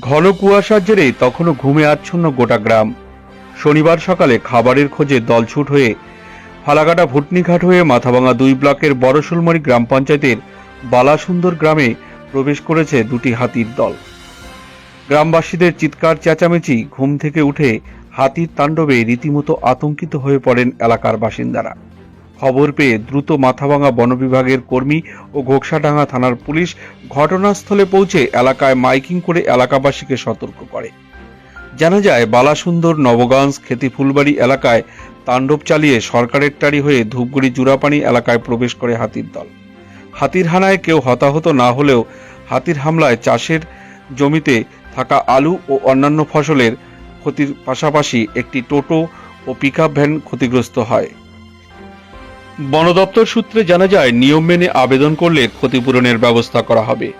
ঘন কুয়াশার জেরে তখনও ঘুমে আচ্ছন্ন গোটা গ্রাম। শনিবার সকালে খাবারের খোঁজে দলছুট হয়ে ফালাকাটা ভুটনিঘাট হয়ে মাথাভাঙা দুই ব্লকের বড়শুলমারি গ্রাম পঞ্চায়েতের বালাসুন্দর গ্রামে প্রবেশ করেছে দুটি হাতির দল। গ্রামবাসীদের চিৎকার, চেঁচামেচি, ঘুম থেকে উঠে হাতির তাণ্ডবে রীতিমতো আতঙ্কিত হয়ে পড়েন এলাকার বাসিন্দারা। খবর পেয়ে দ্রুত মাথাভাঙা বন বিভাগের কর্মী ও ঘোকসাডাঙ্গা থানার পুলিশ ঘটনাস্থলে পৌঁছে এলাকায় মাইকিং করে এলাকাবাসীকে সতর্ক করে। জানা যায়, বালাসুন্দর নবগঞ্জ খেতি ফুলবাড়ি এলাকায় তাণ্ডব চালিয়ে সরকারের টারি হয়ে ধূপগুড়ি জুরাপানি এলাকায় প্রবেশ করে হাতির দল। হাতির হানায় কেউ হতাহত না হলেও হাতির হামলায় চাষের জমিতে থাকা আলু ও অন্যান্য ফসলের ক্ষতির পাশাপাশি একটি টোটো ও পিকআপ ভ্যান ক্ষতিগ্রস্ত হয়। বন দপ্তর সূত্রে জানা যায় নিয়ম মেনে আবেদন করলে ক্ষতিপূরণের ব্যবস্থা করা হবে।